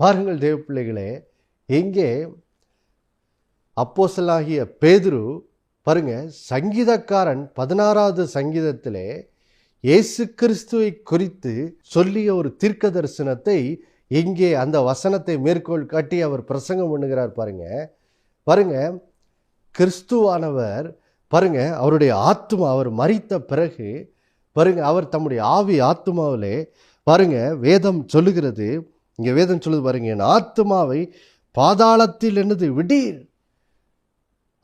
பாருங்கள் தேவ பிள்ளைகளே எங்கே அப்போஸ்தலனாகிய பேதுரு பாருங்க சங்கீதக்காரன் பதினாறாவது சங்கீதத்திலே இயேசு கிறிஸ்துவை குறித்து சொல்லிய ஒரு தீர்க்க தரிசனத்தை இங்கே அந்த வசனத்தை மேற்கோள் காட்டி அவர் பிரசங்கம் பண்ணுகிறார் பாருங்க. பாருங்க கிறிஸ்துவானவர் பாருங்க அவருடைய ஆத்மா அவர் மறித்த பிறகு பாருங்க அவர் தம்முடைய ஆவி ஆத்மாவிலே பாருங்க வேதம் சொல்லுகிறது. இங்கே வேதம் சொல்லுது பாருங்க என் ஆத்மாவை பாதாளத்தில் என்னது? விடீர்.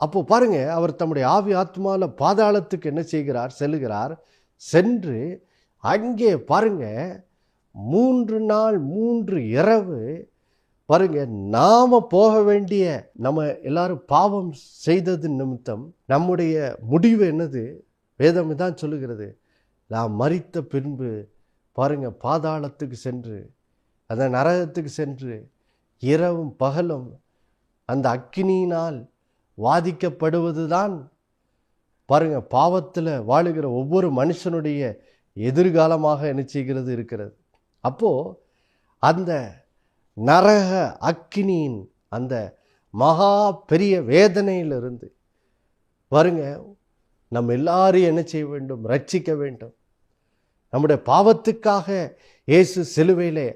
அப்போது பாருங்க அவர் தம்முடைய ஆவி ஆத்மாவில் பாதாளத்துக்கு என்ன செய்கிறார்? செல்லுகிறார். சென்று அங்கே பாருங்க மூன்று நாள் மூன்று இரவு பாருங்க நாம் போக வேண்டிய நம்ம எல்லாரும் பாவம் செய்தது நிமித்தம் நம்முடைய முடிவு என்னது? வேதம் தான் சொல்லுகிறது. நாம் மறித்த பின்பு பாருங்க பாதாளத்துக்கு சென்று அந்த நரகத்துக்கு சென்று இரவும் பகலும் அந்த அக்கினியினால் வாதிக்கப்படுவதுதான் பாருங்க பாவத்தில் வாழுகிற ஒவ்வொரு மனுஷனுடைய எதிர்காலமாக என்ன செய்கிறது இருக்கிறது. அப்போது அந்த நரக அக்கினியின் அந்த மகா பெரிய வேதனையிலிருந்து பாருங்க நம்ம எல்லாரையும் என்ன செய்ய வேண்டும்? ரட்சிக்க வேண்டும். நம்முடைய பாவத்துக்காக இயேசு சிலுவையிலே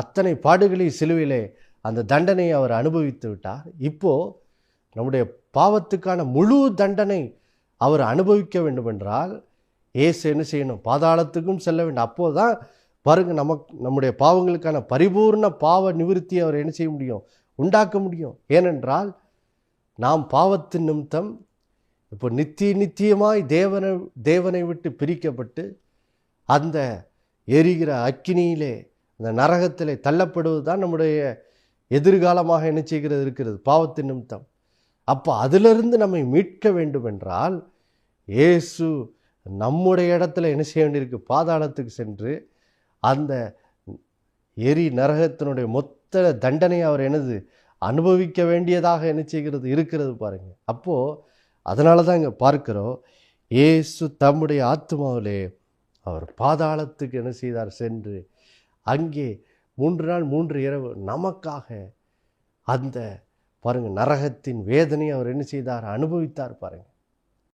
அத்தனை பாடுகளை சிலுவையிலே அந்த தண்டனையை அவர் அனுபவித்து விட்டார். இப்போது நம்முடைய பாவத்துக்கான முழு தண்டனை அவர் அனுபவிக்க வேண்டுமென்றால் ஏசு இயேசு என்ன செய்யணும்? பாதாளத்துக்கும் செல்ல வேண்டும். அப்போது தான் பாருங்க நமக்கு நம்முடைய பாவங்களுக்கான பரிபூர்ண பாவ நிவிருத்தி அவர் என்ன செய்ய முடியும்? உண்டாக்க முடியும். ஏனென்றால் நாம் பாவத்தின் நிமித்தம் இப்போ நித்திய நித்தியமாய் தேவனை தேவனை விட்டு பிரிக்கப்பட்டு அந்த எரிகிற அக்கினியிலே இந்த நரகத்தில் தள்ளப்படுவது தான் நம்முடைய எதிர்காலமாக என்ன செய்கிறது இருக்கிறது பாவத்தின் நிமித்தம். அப்போ அதிலிருந்து நம்மை மீட்க வேண்டும் என்றால் இயேசு நம்முடைய இடத்துல என்ன செய்ய வேண்டியிருக்கு? பாதாளத்துக்கு சென்று அந்த எரி நரகத்தினுடைய மொத்த தண்டனையை அவர் எனது அனுபவிக்க வேண்டியதாக என்ன செய்கிறது? இருக்கிறது பாருங்கள் அப்போது அதனால தான் இங்கே பார்க்கிறோம் இயேசு தம்முடைய ஆத்மாவிலே அவர் பாதாளத்துக்கு என்ன செய்தார்? சென்று அங்கே மூன்று நாள் மூன்று இரவு நமக்காக அந்த பாருங்கள் நரகத்தின் வேதனையை அவர் என்ன செய்தார்? அனுபவித்தார் பாருங்கள்